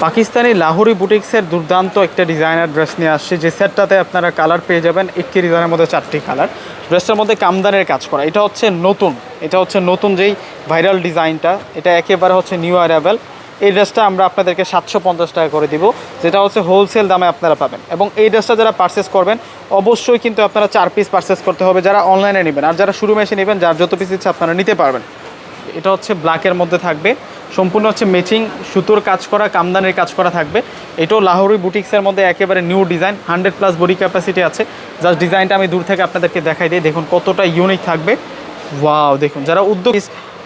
পাকিস্তানি লাহোরি বুটিক্সের দুর্দান্ত একটা ডিজাইনার ড্রেস নিয়ে আসছে। যে সেটটাতে আপনারা কালার পেয়ে যাবেন। একটি ডিজাইনের মধ্যে চারটি কালার। ড্রেসটার মধ্যে কামদানের কাজ করা। এটা হচ্ছে নতুন। এটা হচ্ছে নতুন যেই ভাইরাল ডিজাইনটা। এটা একেবারে হচ্ছে নিউ অ্যারাইভেল। এই ড্রেসটা আমরা আপনাদেরকে সাতশো পঞ্চাশ টাকা করে দিব। যেটা হচ্ছে হোলসেল দামে আপনারা পাবেন। এবং এই ড্রেসটা যারা পারচেস করবেন, অবশ্যই কিন্তু আপনারা চার পিস পারচেস করতে হবে। যারা অনলাইনে নেবেন। আর যারা শুরু এসে নেবেন, যার যত পিস ইচ্ছে আপনারা নিতে পারবেন। এটা হচ্ছে ব্ল্যাকের মধ্যে থাকবে। সম্পূর্ণ হচ্ছে ম্যাচিং সুতোর কাজ করা, কামদানের কাজ করা থাকবে। এটাও লাহোরি বুটিক্সের মধ্যে একেবারে new design hundred plus body capacity আছে। জাস্ট ডিজাইনটা আমি দূর থেকে আপনাদেরকে দেখাই দিই। দেখুন কতটা ইউনিক থাকবে। ওয়াও দেখুন, যারা উদ্যোগ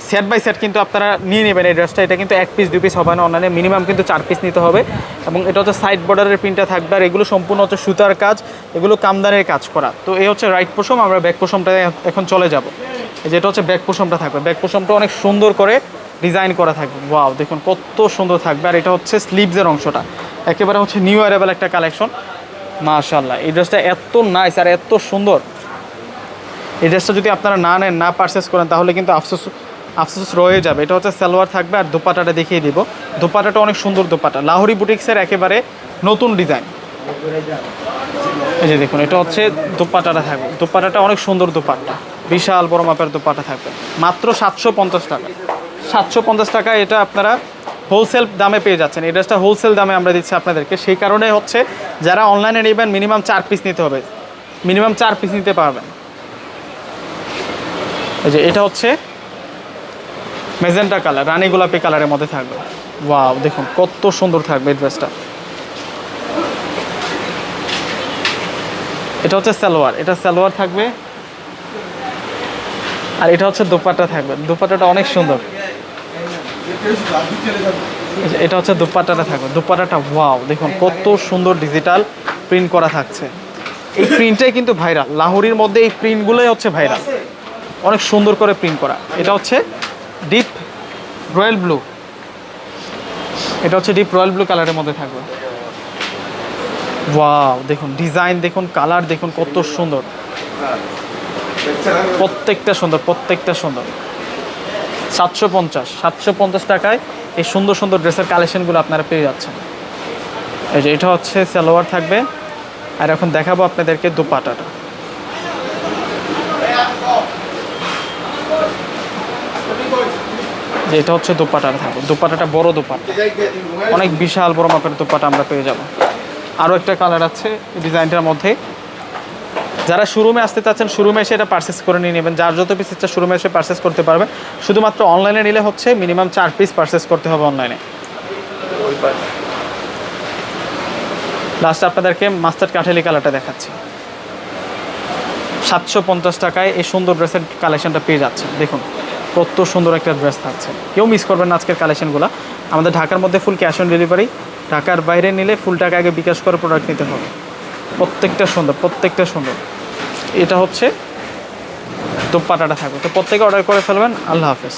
সেট বাই সেট কিন্তু আপনারা নিয়ে নেবেন এই ড্রেসটা এটা কিন্তু এক পিস দুই পিস হবে না অনলাইনে মিনিমাম কিন্তু চার পিস নিতে হবে। এবং এটা হচ্ছে সাইড বর্ডারের প্রিন্টটা থাকবে। আর এগুলো সম্পূর্ণ হচ্ছে সুতার কাজ, এগুলো কামদানের কাজ করা। তো এই হচ্ছে রাইট পোষম আমরা ব্যাক পোষমটা এখন চলে যাব। যেটা হচ্ছে ব্যাক পোষমটা থাকবে। ব্যাক পোষমটা অনেক সুন্দর করে ডিজাইন করা থাকবে। ওয়াও, দেখুন কত সুন্দর থাকবে। আর এটা হচ্ছে স্লিভসের অংশটা। একেবারে হচ্ছে নিউ অ্যারেবল একটা কালেকশন। মাশাল্লাহ এই ড্রেসটা এত নাইস আর এত সুন্দর। এই ড্রেসটা যদি আপনারা না নেন, না পারচেস করেন, তাহলে কিন্তু আফসোস আফসোস রয়ে যাবে। এটা হচ্ছে সালোয়ার থাকবে আর দোপাটাটা দেখিয়ে দিব। দোপাটাটা অনেক সুন্দর দোপাটা। লাহোরি বুটিক্সের একেবারে নতুন ডিজাইন। এই যে দেখুন, এটা হচ্ছে দোপাটাটা থাকবে। দোপাটাটা অনেক সুন্দর দোপাট্টা। বিশাল বড় মাপের দোপাটা থাকবে। মাত্র সাতশো পঞ্চাশ টাকা। সাতশো পঞ্চাশ টাকা এটা আপনারা হোলসেল দামে পেয়ে যাচ্ছেন। এই ড্রেসটা হোলসেল দামে আমরা দিচ্ছি আপনাদেরকে। সেই কারণে হচ্ছে যারা অনলাইনে নেবেন মিনিমাম চার পিস নিতে হবে। মিনিমাম চার পিস নিতে পারবেন। এই যে এটা হচ্ছে মেজেন্টা কালার রানী গোলাপি কালারের মধ্যে থাকবে। ওয়াও দেখুন, কত সুন্দর থাকবে এই ড্রেসটা এটা হচ্ছে সালোয়ার। এটা সালোয়ার থাকবে। আর এটা হচ্ছে দোপাট্টা থাকবে। দোপাট্টাটা অনেক সুন্দর। এটা হচ্ছে দোপাট্টাটা থাকবে দোপাট্টাটা ওয়াও দেখুন কত সুন্দর ডিজিটাল প্রিন্ট করা থাকছে। এই প্রিন্টটাই কিন্তু ভাইরাল লাহোরির মধ্যে এই প্রিন্টগুলোই হচ্ছে ভাইরাল অনেক সুন্দর করে প্রিন্ট করা। এটা হচ্ছে ডিপ রয়্যাল ব্লু এটা হচ্ছে ডিপ রয়্যাল ব্লু কালারের মধ্যে থাকবে। ওয়াও দেখুন ডিজাইন দেখুন কালার দেখুন কত সুন্দর। প্রত্যেকটা সুন্দর প্রত্যেকটা সুন্দর। সাতশো পঞ্চাশ সাতশো পঞ্চাশ টাকায় এই সুন্দর সুন্দর ড্রেসের কালেকশনগুলো আপনারা পেয়ে যাচ্ছেন। এই যে এটা হচ্ছে সালোয়ার থাকবে। আর এখন দেখাবো আপনাদেরকে দুপাটাটা। যে এটা হচ্ছে দোপাটাটা থাকবে। দোপাটাটা বড় দোপাটা। অনেক বিশাল বড় মাপের দোপাটা আমরা পেয়ে যাব। আরও একটা কালার আছে ডিজাইনটার মধ্যে। যারা শোরুমে আসতে চাচ্ছেন শোরুমে এসে এটা পারচেস করে নিয়ে নেবেন। যার যত পিস ইচ্ছা শোরুমে এসে পারচেস করতে পারবেন শুধুমাত্র অনলাইনে নিলে হচ্ছে মিনিমাম চার পিস পারচেস করতে হবে অনলাইনে লাস্ট আপনাদেরকে মাস্টার্ড কাঠেলি কালারটা দেখাচ্ছি। সাতশো পঞ্চাশ টাকায় এই সুন্দর ড্রেসের কালেকশনটা পেয়ে যাচ্ছে দেখুন, কত সুন্দর একটা ড্রেস থাকছে। কেউ মিস করবেন না আজকের কালেকশনগুলো আমাদের ঢাকার মধ্যে ফুল ক্যাশ অন ডেলিভারি ঢাকার বাইরে নিলে ফুল টাকা আগে বিকাশ করে প্রোডাক্ট নিতে হবে। প্রত্যেকটা সুন্দর প্রত্যেকটা সুন্দর। এটা হচ্ছে তো পাটাটা থাকবে। তো প্রত্যেকে অর্ডার করে ফেলবেন। আল্লাহ হাফেজ।